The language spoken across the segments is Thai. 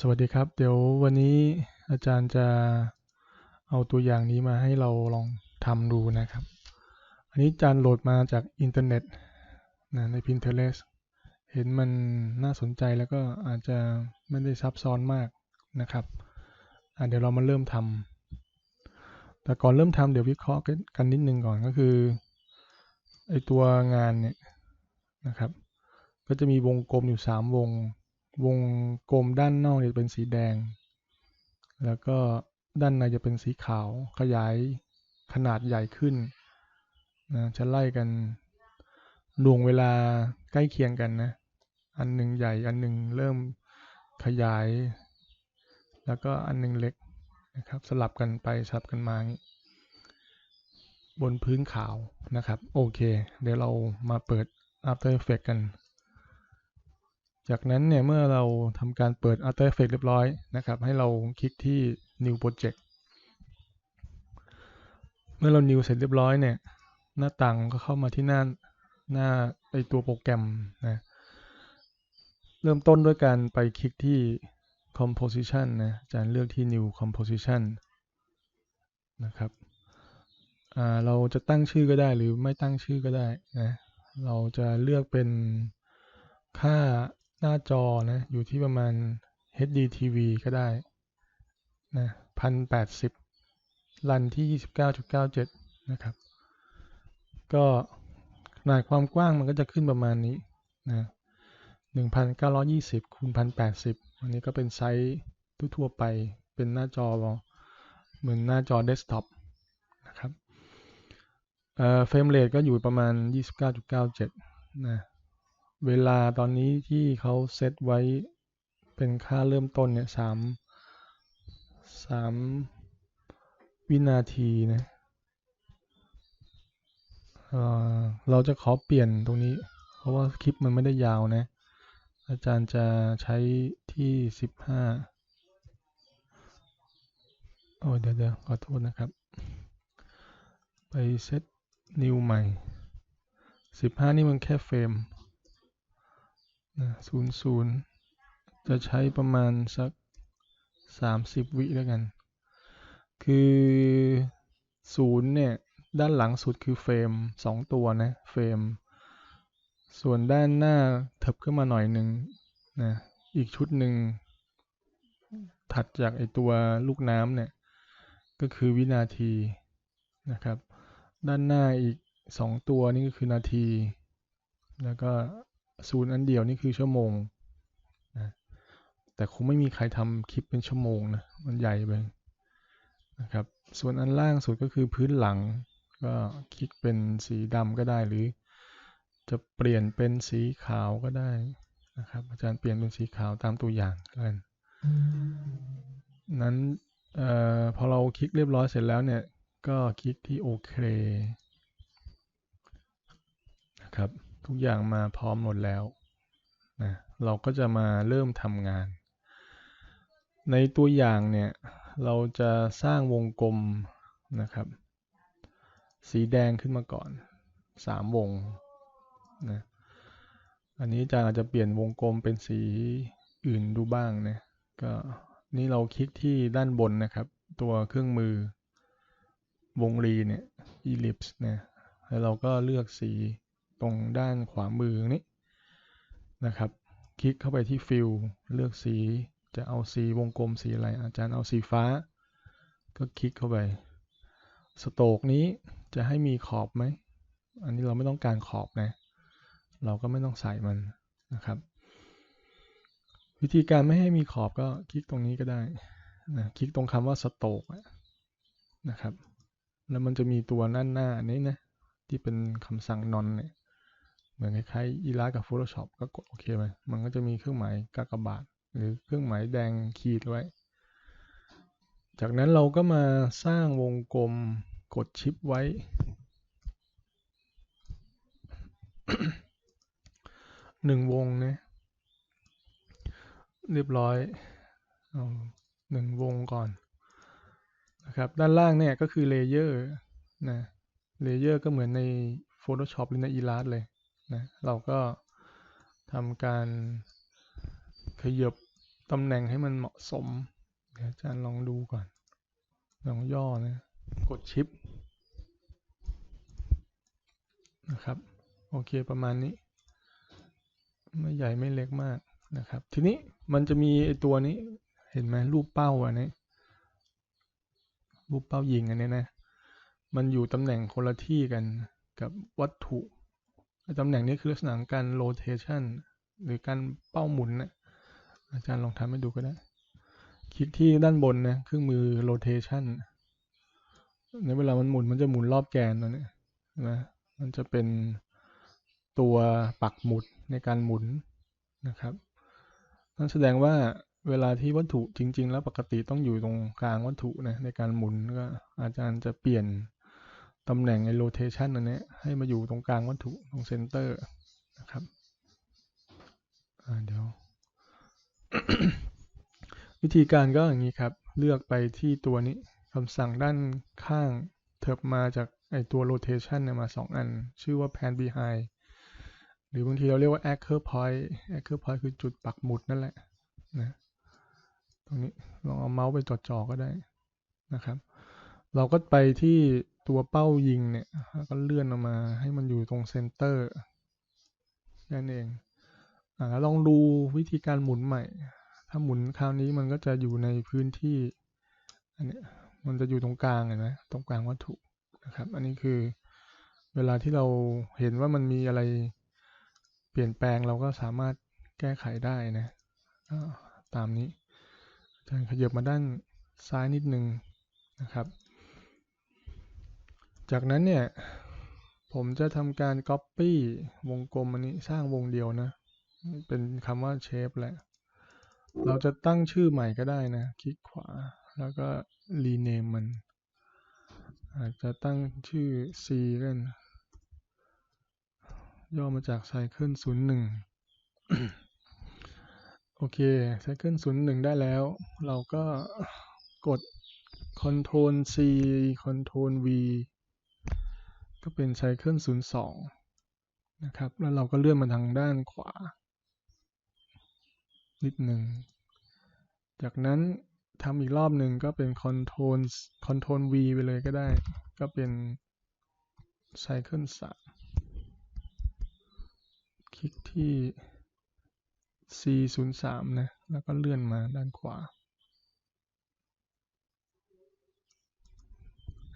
สวัสดีครับ เดี๋ยววันนี้อาจารย์จะเอาตัวอย่างนี้มาให้เราลองทำดูนะครับ อันนี้อาจารย์โหลดมาจากอินเทอร์เน็ตนะใน Pinterest เห็นมันน่าสนใจแล้วก็อาจจะไม่ได้ซับซ้อนมากนะครับเดี๋ยวเรามาเริ่มทำแต่ก่อนเริ่มทำเดี๋ยววิเคราะห์กันนิดนึงก่อนก็คือไอตัวงานเนี่ยนะครับ ก็จะมีวงกลมอยู่ 3 วง วงกลมด้านนอกจะเป็นสีแดง แล้วก็ด้านในจะเป็นสีขาว ขยายขนาดใหญ่ขึ้นนะจะไล่กันดวงเวลาใกล้เคียงกันนะ อันหนึ่งใหญ่อันหนึ่งเริ่มขยาย แล้วก็อันหนึ่งเล็กนะครับ สลับกันไปสลับกันมาบนพื้นขาวนะครับ โอเค เดี๋ยวเรามาเปิด After Effects กัน จากนั้นเนี่ยเมื่อเราทำการเปิด After Effects เรียบร้อยนะครับ ให้เราคลิกที่ New Project เมื่อเรา New เสร็จเรียบร้อยเนี่ย หน้าต่างก็เข้ามาที่หน้าหน้าไอตัวโปรแกรมนะเริ่มต้นด้วยการไปคลิกที่ Composition นะอาจารย์เลือกที่ New Composition นะครับเราจะตั้งชื่อก็ได้หรือไม่ตั้งชื่อก็ได้นะเราจะเลือกเป็นค่า หน้าจอนะ อยู่ที่ประมาณ HDTV ก็ได้นะพันแปดสิบรันที่29.97นะครับ ก็ขนาดความกว้างมันก็จะขึ้นประมาณนี้นะ1,920คูณ1,080อันนี้ก็เป็นไซส์ทั่วไปเป็นหน้าจอเหมือนหน้าจอเดสก์ท็อปนะครับเฟรมเรทก็อยู่ประมาณ 29.97 นะ เวลาตอนนี้ที่เขาเซตไว้เป็นค่าเริ่มต้นเนี่ยสามสามวินาทีนะเเราจะขอเปลี่ยนตรงนี้ เพราะว่าคลิปมันไม่ได้ยาวนะ อาจารย์จะใช้ที่สิบห้าโอ้เดี๋ยวเดี๋ยวขอโทษนะครับ ไปเซตนิวใหม่สิบห้านี่มันแค่เฟรม ศูนย์ศูนย์จะใช้ประมาณสักสามสิบวิแล้วกัน คือศูนย์เนี่ย ด้านหลังสุดคือเฟรมสองตัวนะ เฟรม ส่วนด้านหน้าเถิบขึ้นมาหน่อยหนึ่งนะ อีกชุดหนึ่ง ถัดจากไอตัวลูกน้ำเนี่ย ก็คือวินาทีนะครับ ด้านหน้าอีกสองตัวนี่ก็คือนาที แล้วก็ ศูนย์อันเดียวนี่คือชั่วโมงนะแต่คงไม่มีใครทำคลิปเป็นชั่วโมงนะมันใหญ่ไปนะครับส่วนอันล่างสุดก็คือพื้นหลัง ก็คลิกเป็นสีดำก็ได้หรือ จะเปลี่ยนเป็นสีขาวก็ได้นะครับอาจารย์เปลี่ยนเป็นสีขาวตามตัวอย่างกันนั้นออพอเราคลิกเรียบร้อยเสร็จแล้วเนี่ย ก็คลิกที่โอเคนะครับ ทุกอย่างมาพร้อมหมดแล้วนะเราก็จะมาเริ่มทำงาน ในตัวอย่างเนี่ยเราจะสร้างวงกลมนะครับ สีแดงขึ้นมาก่อน 3 วงนะอันนี้อาจารย์อาจจะเปลี่ยนวงกลมเป็นสีอื่นดูบ้างนะก็นี่เราคลิกที่ด้านบนนะครับ ตัวเครื่องมือวงรีเนี่ย ellipse นะแล้วเราก็เลือกสี ตรงด้านขวามือนี้นะครับ คลิกเข้าไปที่ฟิลเลือกสี จะเอาสีวงกลมสีอะไร อาจารย์เอาสีฟ้า ก็คลิกเข้าไป สโตกนี้จะให้มีขอบไหม อันนี้เราไม่ต้องการขอบนะ เราก็ไม่ต้องใส่มันนะครับ วิธีการไม่ให้มีขอบก็คลิกตรงนี้ก็ได้นะคลิกตรงคำว่าสโตกนะครับ แล้วมันจะมีตัวหน้าหน้านี้นะที่เป็นคำสั่งนอนเนี่ย เหมือนคล้ายๆอีลากับ Photoshop ก็กดโอเคไปมันก็จะมีเครื่องหมายกากบาท หรือเครื่องหมายแดงขีดไว้ จากนั้นเราก็มาสร้างวงกลมกดชิปไว้ หนึ่งวงเนี่ยเรียบร้อยเอาหนึ่งวงก่อนนะครับด้านล่างเนี่ยก็คือเลเยอร์นะเลเยอร์ก็เหมือนใน Photoshop หรือใน Illust เลย นะเราก็ทำการขยบตำแหน่งให้มันเหมาะสมเดี๋ยวอาจารย์ลองดูก่อน ลองย่อนะกดชิปนะครับ โอเคประมาณนี้ ไม่ใหญ่ไม่เล็กมากนะครับ ทีนี้มันจะมีไอตัวนี้เห็นไหมรูปเป้าอันนี้รูปเป้ายิงอันนี้นะ มันอยู่ตำแหน่งคนละที่กันกับวัตถุ ตำแหน่งนี้คือลักษณะการโรเทชันหรือการเป้าหมุนนะอาจารย์ลองทำให้ดูก็ได้ คลิกที่ด้านบนนะเครื่องมือโรเทชันในเวลามันหมุนมันจะหมุนรอบแกนตัวนี้นะมันจะเป็นตัวปักหมุดในการหมุนนะครับนั่นแสดงว่าเวลาที่วัตถุจริง ๆ แล้วปกติต้องอยู่ตรงกลางวัตถุนะในการหมุนก็อาจารย์จะเปลี่ยน ตำแหน่งในโรเทชันอันนี้ให้มาอยู่ตรงกลางวัตถุตรงเซนเตอร์นะครับเดี๋ยว วิธีการก็อย่างนี้ครับ เลือกไปที่ตัวนี้คำสั่งด้านข้างเถิบมาจากไอตัว rotation เนี่ยมา 2 อัน ชื่อว่า pan behind หรือบางทีเราเรียกว่า anchor point anchor point คือจุดปักหมุดนั่นแหละนะตรงนี้ลองเอาเมาส์ไปจอๆก็ได้นะครับ เราก็ไปที่ ตัวเป้ายิงเนี่ยก็เลื่อนออกมาให้มันอยู่ตรงเซนเตอร์นั่นเองอ่าลองดูวิธีการหมุนใหม่ ถ้าหมุนคราวนี้มันก็จะอยู่ในพื้นที่อันนี้มันจะอยู่ตรงกลางเห็นไหมตรงกลางวัตถุนะครับ อันนี้คือเวลาที่เราเห็นว่ามันมีอะไรเปลี่ยนแปลงเราก็สามารถแก้ไขได้นะตามนี้อาจารย์ขยับมาด้านซ้ายนิดนึงนะครับ จากนั้นเนี่ย ผมจะทำการ Copy วงกลมอันนี้สร้างวงเดียวนะ เป็นคำว่า Shape แหละ เราจะตั้งชื่อใหม่ก็ได้นะ คลิกขวาแล้วก็ rename มัน อาจจะตั้งชื่อ C กันย่อมาจาก Cycle 01 โอเค Cycle 01 ได้แล้ว เราก็กด Ctrl C Ctrl V ก็เป็น Cycle 02นะครับ แล้วเราก็เลื่อนมาทางด้านขวา นิดหนึ่ง จากนั้นทำอีกรอบหนึ่งก็เป็น Ctrl Ctrl V ไปเลยก็ได้ ก็เป็น Cycle 3คลิกที่ C 0 3นะ แล้วก็เลื่อนมาด้านขวา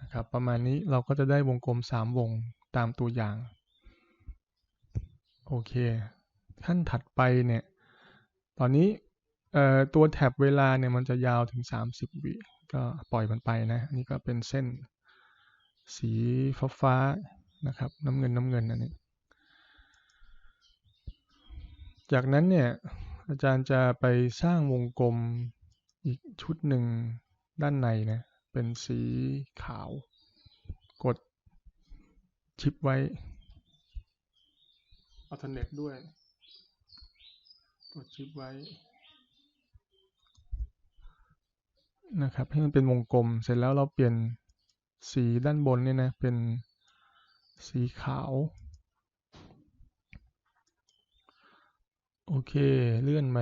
นะครับ ประมาณนี้เราก็จะได้วงกลม 3 วงตามตัวอย่าง โอเค ขั้นถัดไปเนี่ย ตอนนี้ตัวแท็บเวลาเนี่ยมันจะยาวถึง 30 วิก็ปล่อยมันไปนะนี่ก็เป็นเส้นสีฟ้าฟ้านะครับ น้ำเงินน้ำเงินอันนี้ จากนั้นเนี่ยอาจารย์จะไปสร้างวงกลมอีกชุดหนึ่งด้านในนะ เป็นสีขาว กดชิปไว้อัลเทอร์เนตด้วย กดชิปไว้ นะครับ ให้มันเป็นวงกลม เสร็จแล้วเราเปลี่ยนสีด้านบนเนี่ยนะ เป็นสีขาว โอเค เลื่อนไป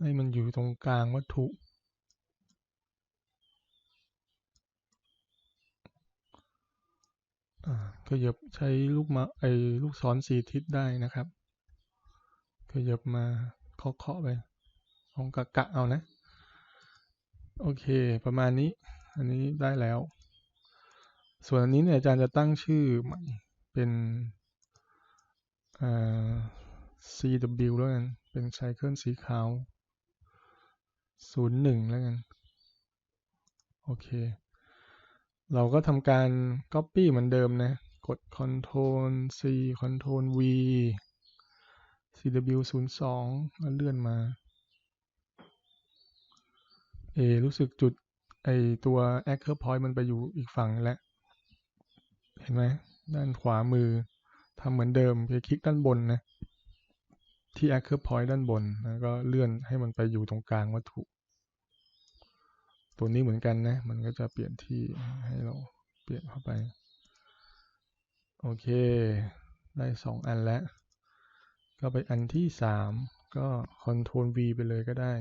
ให้มันอยู่ตรงกลางวัตถุ ขยับใช้ลูกมาไอลูกศรสีทิศได้นะครับขยับมาเคาะๆไปลองกะกะเอานะ โอเค ประมาณนี้ อันนี้ได้แล้ว ส่วนอันนี้เนี่ยอาจารย์จะตั้งชื่อใหม่เป็น CW แล้วกัน เป็นไซเคิลสีขาว 01 แล้วกัน โอเค เราก็ทำการ Copy เหมือนเดิมนะ กด Ctrl C Ctrl V CW 02แล้วเลื่อนมา เอ รู้สึกจุดไอตัว anchor point มันไปอยู่อีกฝั่งแล้ว เห็นไหม ด้านขวามือทำเหมือนเดิมไปคลิกด้านบนนะ ที่ anchor point ด้านบนแล้วก็เลื่อนให้มันไปอยู่ตรงกลางวัตถุ ตัวนี้เหมือนกันนะ มันก็จะเปลี่ยนที่ให้เราเปลี่ยนเข้าไป โอเค ได้สองอันแล้ว ก็ไปอันที่สามก็ Ctrl V ไปเลยก็ได้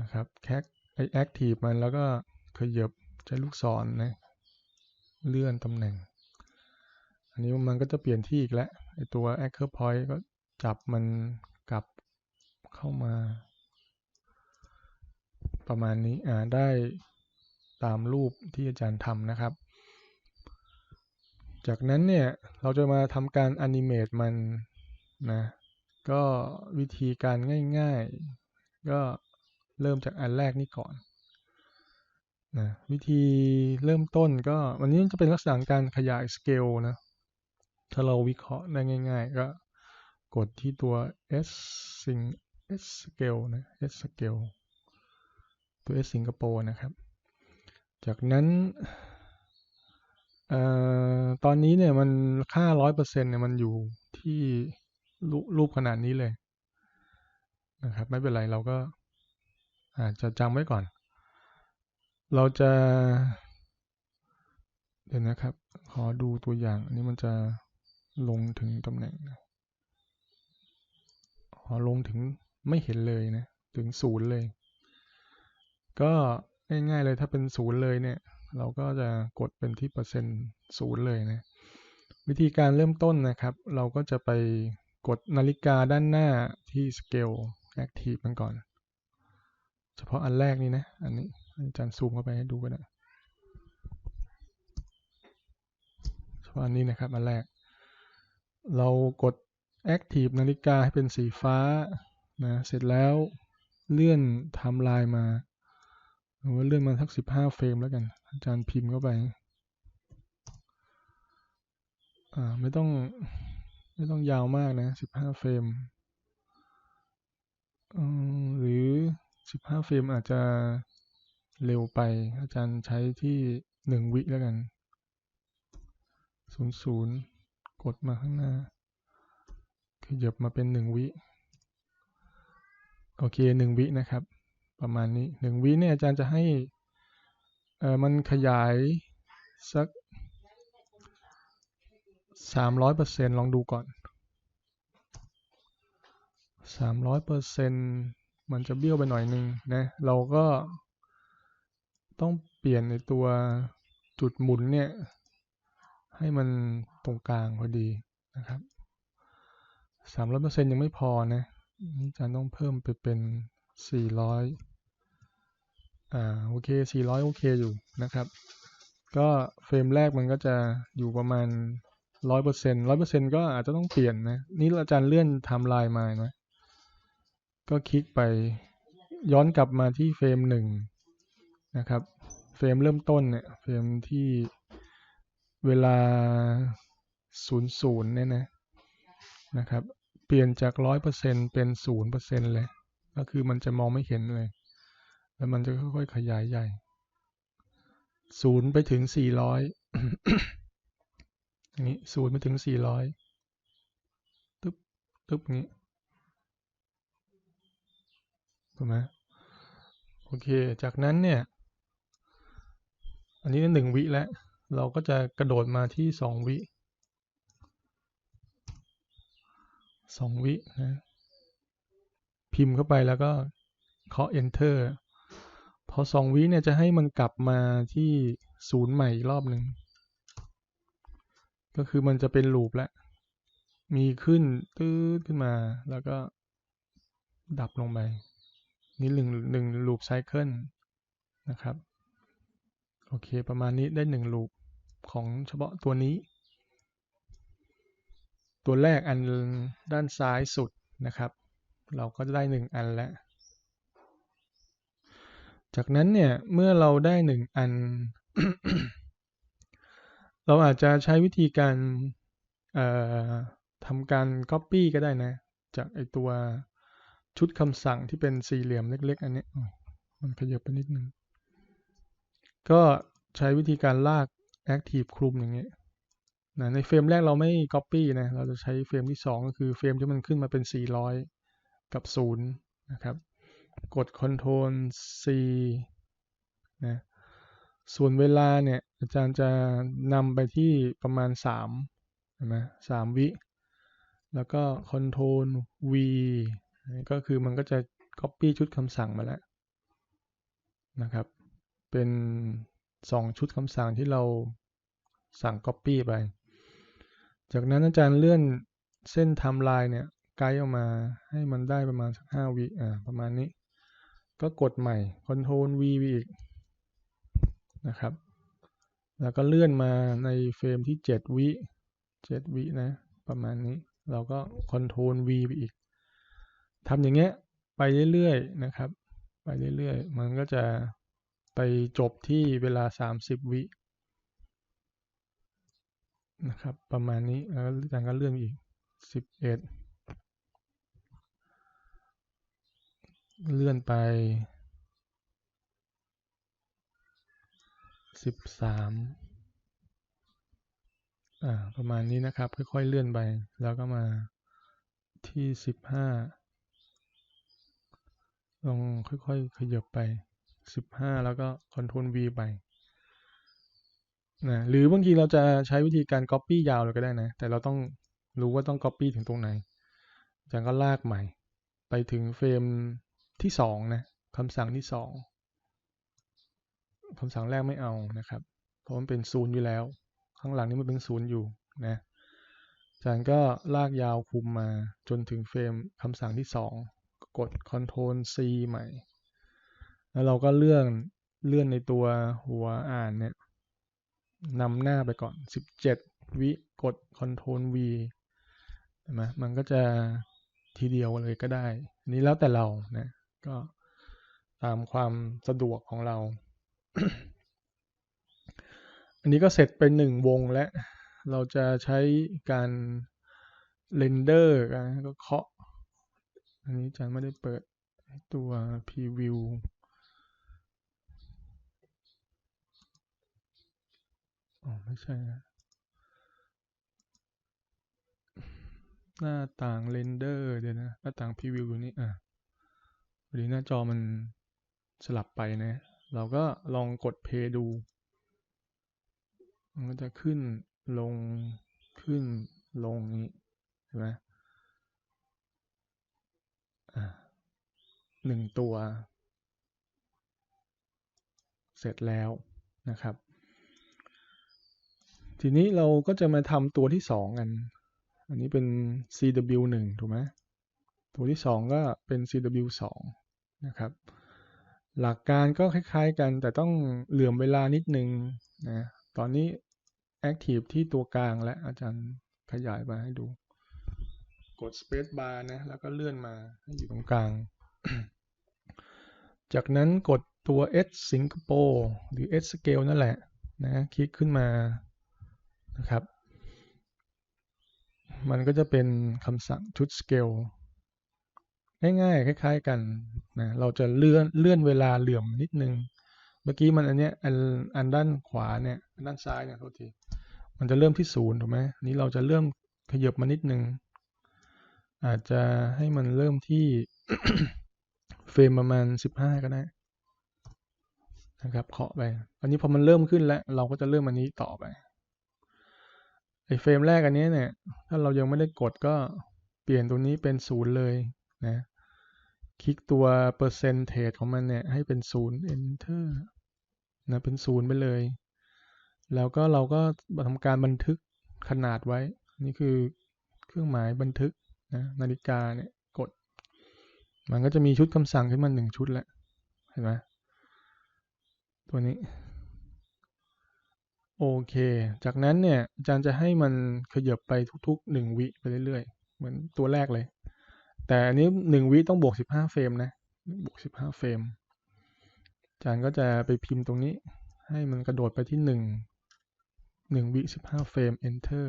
นะครับแคคไอแอคทีฟมันแล้วก็ขยับใช้ลูกศรนะเลื่อนตำแหน่ง อันนี้มันก็จะเปลี่ยนที่อีกแล้วไอตัว anchor point ก็จับมันกลับเข้ามา ประมาณนี้อ่าได้ตามรูปที่อาจารย์ทำนะครับ จากนั้นเนี่ยเราจะมาทำการอนิเมตมันนะก็วิธีการง่ายๆ ก็เริ่มจากอันแรกนี้ก่อนนะวิธีเริ่มต้นก็วันนี้จะเป็นลักษณะการขยายสเกลนะถ้าเราวิเคราะห์ได้ง่าย ๆ ก็กดที่ตัว S สิง S scale นะ S scale ตัว S สิงคโปร์นะครับ จากนั้น ตอนนี้เนี่ยมันค่าร้อยเปอร์เซ็นต์เนี่ยมันอยู่ที่รูปขนาดนี้เลยนะครับ ไม่เป็นไรเราก็อาจจะจำไว้ก่อน เราจะ เดี๋ยวนะครับ ขอดูตัวอย่าง อันนี้มันจะลงถึงตำแหน่งขอลงถึงไม่เห็นเลยนะ ถึงศูนย์เลย ก็ง่ายๆเลยถ้าเป็นศูนย์เลยเนี่ย เราก็จะกดเป็นที่เปอร์เซ็นต์ศูนย์เลยนะ วิธีการเริ่มต้นนะครับ เราก็จะไปกดนาฬิกาด้านหน้าที่ Scale Active มันก่อน เฉพาะอันแรกนี้นะ อันนี้อาจารย์ซูมเข้าไปให้ดูกันนะเฉพาะอันนี้นะครับอันแรก เรากด Active นาฬิกาให้เป็นสีฟ้านะ เสร็จแล้วเลื่อนไทม์ไลน์มา หรือว่าเลื่อนมาสักสิบห้าเฟรมแล้วกัน อาจารย์พิมพ์เข้าไปอ่าไม่ต้องไม่ต้องยาวมากนะสิบห้าเฟรมหรือสิบห้าเฟรมอาจจะเร็วไป อาจารย์ใช้ที่หนึ่งวิแล้วกันศูนย์ศูนย์กดมาข้างหน้าขยับมาเป็นหนึ่งวิ โอเคหนึ่งวินะครับ ประมาณนี้หนึ่งวิเนี่ยอาจารย์จะให้เออมันขยายสักสามร้อยเปอร์เซ็นลองดูก่อนสามร้อยเปอร์เซ็นมันจะเบี้ยวไปหน่อยนึงนะเราก็ต้องเปลี่ยนในตัวจุดหมุนเนี่ย ให้มันตรงกลางพอดีนะครับสามร้อยเปอร์เซ็นยังไม่พอนะนี่จะต้องเพิ่มไปเป็นสี่ร้อย อ่าโอเคสี่ร้อยโอเคอยู่นะครับ ก็เฟรมแรกมันก็จะอยู่ประมาณร้อยเปอร์เซ็นร้อยเปอร์เซ็นก็อาจจะต้องเปลี่ยนนะ นี่อาจารย์เลื่อนไทม์ไลน์มานะ ก็คลิกไปย้อนกลับมาที่เฟรมหนึ่งนะครับ เฟรมเริ่มต้นเนี่ย เฟรมที่เวลาศูนย์ศูนย์เนี่ยนะนะครับ เปลี่ยนจากร้อยเปอร์เซ็นเป็นศูนย์เปอร์เซ็นเลย ก็คือมันจะมองไม่เห็นเลย แล้วมันจะค่อยๆขยายใหญ่ศูนย์ไปถึงสี่ร้อยอย่างนี้ศูนย์ไปถึงสี่ร้อยตึ๊บตึ๊บงี้ถูกไหมโอเค จากนั้นเนี่ย อันนี้หนึ่งวิแล้ว เราก็จะกระโดดมาที่สองวิสองวินะ พิมพ์เข้าไปแล้วก็เคาะ enter พอสองวิเนี่ยจะให้มันกลับมาที่ศูนย์ใหม่อีกรอบหนึ่ง ก็คือมันจะเป็นลูปแล้ว มีขึ้นตื้อขึ้นมาแล้วก็ดับลงไป นี่หนึ่งหนึ่งลูปไซเคิลนะครับ โอเค ประมาณนี้ได้หนึ่งลูปของเฉพาะตัวนี้ ตัวแรกอันด้านซ้ายสุดนะครับ เราก็ได้หนึ่งอันแล้ว จากนั้นเนี่ยเมื่อเราได้หนึ่งอัน เราอาจจะใช้วิธีการทำการ Copy ก็ได้นะ จากไอตัวชุดคำสั่งที่เป็นสี่เหลี่ยมเล็ก ๆ อันนี้มันขยับไปนิดนึง ก็ใช้วิธีการลาก Active คลุมอย่างเงี้ยนะในเฟรมแรกเราไม่ Copy นะ เราจะใช้เฟรมที่ 2 ก็คือเฟรมที่มันขึ้นมาเป็น 400 กับ 0 นะครับ กด Ctrl C นะ ส่วนเวลาเนี่ย อาจารย์จะนำไปที่ประมาณ3เห็นไหม3วิ แล้วก็ Ctrl V ก็คือมันก็จะ Copy ชุดคำสั่งมาแล้วนะครับ เป็นสองชุดคำสั่งที่เราสั่ง Copy ไป จากนั้นอาจารย์เลื่อนเส้นไทม์ไลน์เนี่ยไกด์ออกมาให้มันได้ประมาณสักห้าวิอ่าประมาณนี้ ก็กดใหม่ Ctrl V อีกนะครับ แล้วก็เลื่อนมาในเฟรมที่ 7 วิ 7 วินะ ประมาณนี้ เราก็ Ctrl V ไปอีกทำอย่างเงี้ยไปเรื่อยๆนะครับ ไปเรื่อยๆ มันก็จะไปจบที่เวลา 30 วินะครับ ประมาณนี้แล้วอาจารย์ก็เลื่อนอีก 11 เลื่อนไป13อ่าประมาณนี้นะครับ ค่อยๆเลื่อนไป แล้วก็มาที่15ลองค่อยๆขยับไป15แล้วก็ Ctrl V ไปนะหรือบางทีเราจะใช้วิธีการ Copy ยาวเลยก็ได้นะ แต่เราต้องรู้ว่าต้อง Copy ถึงตรงไหนอาจารย์ก็ลากใหม่ ไปถึงเฟรม ที่สองนะคำสั่งที่สองคำสั่งแรกไม่เอานะครับ เพราะมันเป็นศูนย์อยู่แล้ว ข้างหลังนี้มันเป็นศูนย์อยู่นะอาจารย์ก็ลากยาวคุมมาจนถึงเฟรมคำสั่งที่สองกด Ctrl C ใหม่ แล้วเราก็เลื่อนเลื่อนในตัวหัวอ่านเนี่ยนำหน้าไปก่อน 17 วิกด Ctrl V ใช่ไหมมันก็จะทีเดียวเลยก็ได้ นี้แล้วแต่เรานะ ก็ตามความสะดวกของเรา อันนี้ก็เสร็จเป็นหนึ่งวงและ เราจะใช้การเรนเดอร์กันก็เคาะ อันนี้อาจารย์ไม่ได้เปิดตัว preview อ๋อไม่ใช่นะหน้าต่างเรนเดอร์เดี๋ยวนะหน้าต่างพรีวิวอยู่นี่อะ พอดีหน้าจอมันสลับไปนะ เราก็ลองกดเพย์ดู มันก็จะขึ้นลงขึ้นลงนี้ใช่ไหมหนึ่งตัว เสร็จแล้วนะครับ ทีนี้เราก็จะมาทำตัวที่สองกัน อันนี้เป็น CW1 ถูกไหม ตัวที่ 2 ก็เป็น CW2 นะครับ หลักการก็คล้ายๆกันแต่ต้องเหลื่อมเวลานิดนึงนะ ตอนนี้ Active ที่ตัวกลางและอาจารย์ขยายมาให้ดู กด Space Bar นะ แล้วก็เลื่อนมาให้อยู่ตรงกลาง จากนั้นกดตัว S Singapore หรือ S Scale นั่นแหละนะคลิกขึ้นมานะครับ มันก็จะเป็นคำสั่งชุด scale ง่ายๆคล้าย ๆ กันนะเราจะเลื่อนเลื่อนเวลาเหลื่อมนิดนึง เมื่อกี้มันอันเนี้ยอันอันด้านขวาเนี่ยด้านซ้ายเนี่ยโทษทีมันจะเริ่มที่ศูนย์ถูกไหมนี้เราจะเริ่มขยับมานิดนึง อาจจะให้มันเริ่มที่เฟรมประมาณสิบห้าก็ได้นะครับเคาะไป อันนี้พอมันเริ่มขึ้นแล้ว เราก็จะเริ่มอันนี้ต่อไปไอเฟรมแรกอันนี้เนี่ย ถ้าเรายังไม่ได้กดก็เปลี่ยนตัวนี้เป็นศูนย์เลย นะคลิกตัวเปอร์เซนเทจของมันเนี่ย ให้เป็นศูนย์ enter นะเป็นศูนย์ไปเลย แล้วก็เราก็ทำการบันทึกขนาดไว้ นี่คือเครื่องหมายบันทึกนะนาฬิกาเนี่ยกด มันก็จะมีชุดคำสั่งขึ้นมาหนึ่งชุดแล้วเห็นไหมตัวนี้ โอเค จากนั้นเนี่ยอาจารย์จะให้มันขยับไปทุกๆ1วิไปเรื่อยๆ เหมือนตัวแรกเลย แต่อันนี้1วิต้องบวก15เฟรมนะบวก15เฟรมจารย์ก็จะไปพิมพ์ตรงนี้ ให้มันกระโดดไปที่1 1วิ15เฟรม enter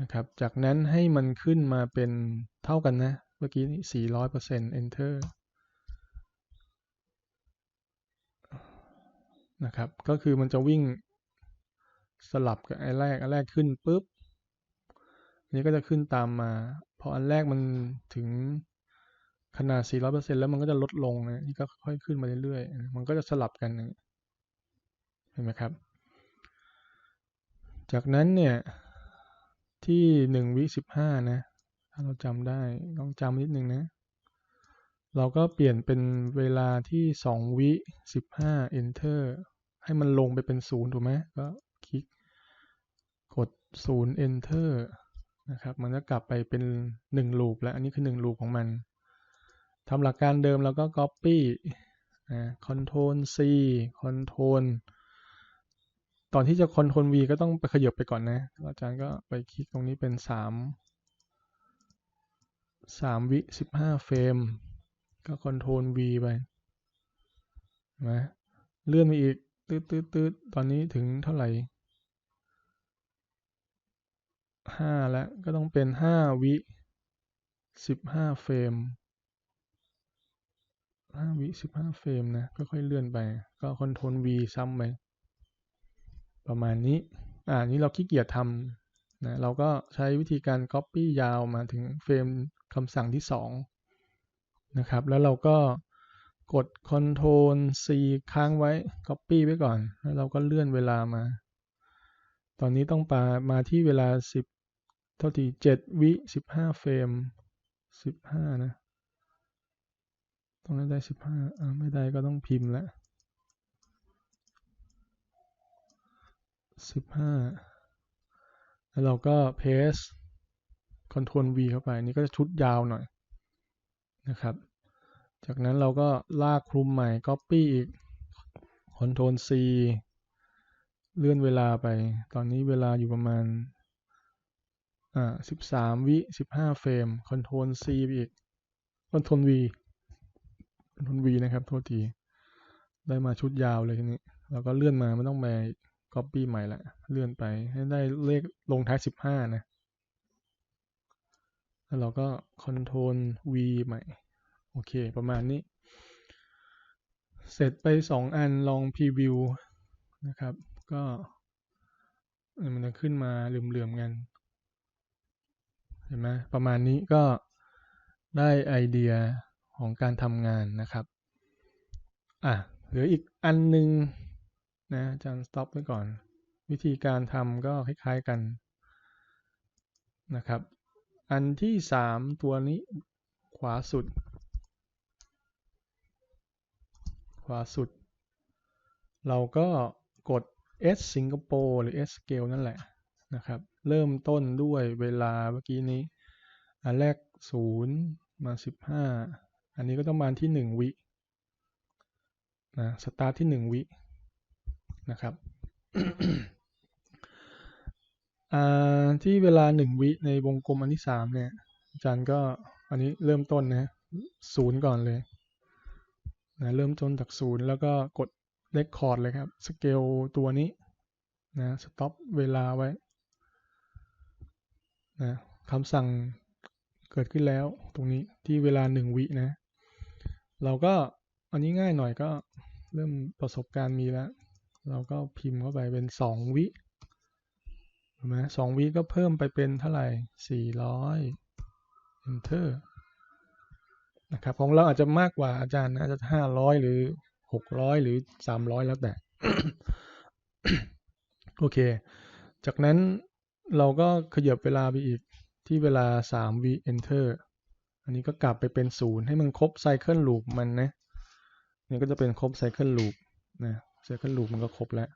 นะครับ จากนั้นให้มันขึ้นมาเป็นเท่ากันนะ เมื่อกี้นี้400% enter นะครับ ก็คือมันจะวิ่งสลับกับไอ้แรก ไอันแรกขึ้นปุ๊บนี้ก็จะขึ้นตามมา ออันแรกมันถึงขนาด 400%แล้วมันก็จะลดลงนะนี่ก็ค่อยขึ้นมาเรื่อยๆ มันก็จะสลับกันเห็นไหมครับ จากนั้นเนี่ย ที่1วิ15 นะ ถ้าเราจำได้ต้องจำนิดนึงนะ เราก็เปลี่ยนเป็นเวลาที่2วิ15 enter ให้มันลงไปเป็นศูนย์ถูกไหมก็คลิกกด 0 enter นะครับ มันก็กลับไปเป็น1 loop แล้ว อันนี้คือ1 loop ของมันทำหลักการเดิมแล้วก็ copy นะ control C control ตอนที่จะ control V ก็ต้องไปขยับไปก่อนนะ อาจารย์ก็ไปคลิกตรงนี้เป็น 3 3 วิ 15 เฟรม ก็ control V ไปนะเลื่อนไปอีกตืดตืดตืดตอนนี้ถึงเท่าไหร่ ห้าแล้วก็ต้องเป็นห้าวิสิบห้าเฟรมห้าวิสิบห้าเฟรมนะค่อยๆเลื่อนไป ก็คอนโทรล V ซ้ำไปประมาณนี้ อ่านี้เราขี้เกียจทำนะเราก็ใช้วิธีการ Copy ยาวมาถึงเฟรมคำสั่งที่สองนะครับ แล้วเราก็กด Ctrl C ค้างไว้ Copy ไว้ก่อน แล้วเราก็เลื่อนเวลามา ตอนนี้ต้องปามาที่เวลา10 เท่าที่7วิ15เฟรม15นะ ตรงนั้นได้15อ่าไม่ได้ก็ต้องพิมพ์แล้ว15แล้วเราก็ paste Ctrl V เข้าไป นี่ก็จะชุดยาวหน่อยนะครับ จากนั้นเราก็ลากคลุมใหม่ Copy อีก Ctrl C เลื่อนเวลาไป ตอนนี้เวลาอยู่ประมาณ อ่า13วิ15เฟรม Ctrl C ไปอีก Ctrl V Ctrl V นะครับ โทษที ได้มาชุดยาวเลยทีนี้เราก็เลื่อนมาไม่ต้องไป Copy ใหม่ละ เลื่อนไปให้ได้เลขลงท้าย15นะ แล้วเราก็ Ctrl V ใหม่ โอเค ประมาณนี้ เสร็จไปสองอันลองพรีวิวนะครับ ก็มันจะขึ้นมาเหลื่อมๆกัน เห็นไหมประมาณนี้ก็ได้ไอเดียของการทำงานนะครับ อะเหลืออีกอันหนึ่งนะจารย์สต็อปไว้ก่อน วิธีการทำก็คล้ายๆกันนะครับ อันที่สามตัวนี้ขวาสุด ขวาสุด เราก็กด S สิงคโปร์หรือ S scale นั่นแหละนะครับ เริ่มต้นด้วยเวลาเมื่อกี้นี้ อันแรก 0 มา 15 อันนี้ก็ต้องมาที่ 1 วินะสตาร์ทที่ 1 วินะครับที่เวลา 1 วิในวงกลมอันที่ 3 เนี่ยอาจารย์ก็อันนี้เริ่มต้นนะศูนย์ก่อนเลยนะเริ่มต้นจากศูนย์แล้วก็กดเลคคอร์ดเลยครับ สเกลตัวนี้นะสต็อปเวลาไว้ นะคำสั่งเกิดขึ้นแล้วตรงนี้ที่เวลาหนึ่งวินะ เราก็อันนี้ง่ายหน่อยก็เริ่มประสบการณ์มีแล้ว เราก็พิมพ์เข้าไปเป็นสองวิถูกไหมสองวิก็เพิ่มไปเป็นเท่าไหร่สี่ร้อย enter นะครับของเราอาจจะมากกว่าอาจารย์นะอาจจะห้าร้อยหรือหกร้อยหรือสามร้อยแล้วแต่ โอเค จากนั้น เราก็ขยับเวลาไปอีกที่เวลาสามวิ enter อันนี้ก็กลับไปเป็นศูนย์ให้มันครบไซเคิลลูปมันนะนี่ก็จะเป็นครบไซเคิลลูปนะไซเคิลลูปมันก็ครบแล้ว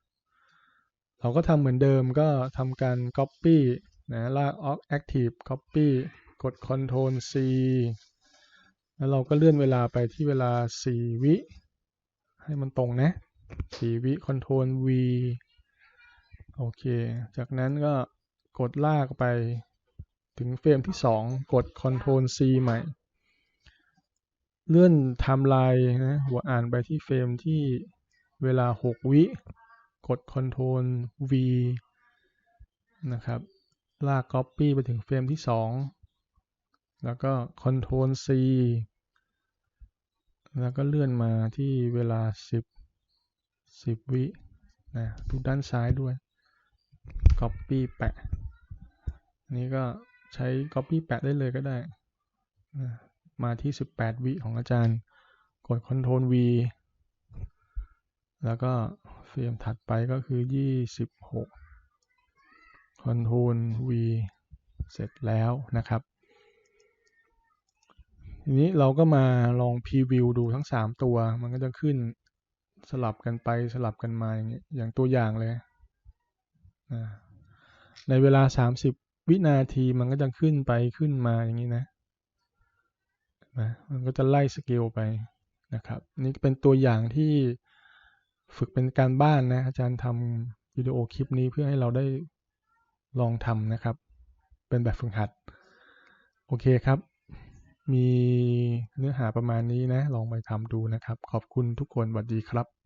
เราก็ทำเหมือนเดิมก็ทำการ copy นะลาก active copy กด Ctrl C แล้วเราก็เลื่อนเวลาไปที่เวลา 4 วิ ให้มันตรงนะ 4 วิ Ctrl V โอเค จากนั้นก็ กดลากไปถึงเฟรมที่ 2 กด Ctrl C ใหม่ เลื่อนไทม์ไลน์นะหัวอ่านไปที่เฟรมที่เวลา 6 วิ กด Ctrl V นะครับ ลาก Copy ไปถึงเฟรมที่ 2 แล้วก็ Ctrl C แล้วก็เลื่อนมาที่เวลา 10 10 วินะดูด้านซ้ายด้วย Copy แปะ นี้ก็ใช้ Copy แปะได้เลยก็ได้ มาที่ 18 วิของอาจารย์ กด Ctrl V แล้วก็เฟรมถัดไปก็คือ 26 Ctrl V เสร็จแล้วนะครับ ทีนี้เราก็มาลองพรีวิวดูทั้ง 3 ตัว มันก็จะขึ้นสลับกันไปสลับกันมาอย่างอย่างตัวอย่างเลย ในเวลา 30 วินาทีมันก็จะขึ้นไปขึ้นมาอย่างนี้นะนะมันก็จะไล่สเกลไปนะครับ นี่เป็นตัวอย่างที่ฝึกเป็นการบ้านนะ อาจารย์ทำวิดีโอคลิปนี้เพื่อให้เราได้ลองทำนะครับ เป็นแบบฝึกหัด โอเคครับ มีเนื้อหาประมาณนี้นะ ลองไปทำดูนะครับ ขอบคุณทุกคนสวัสดีครับ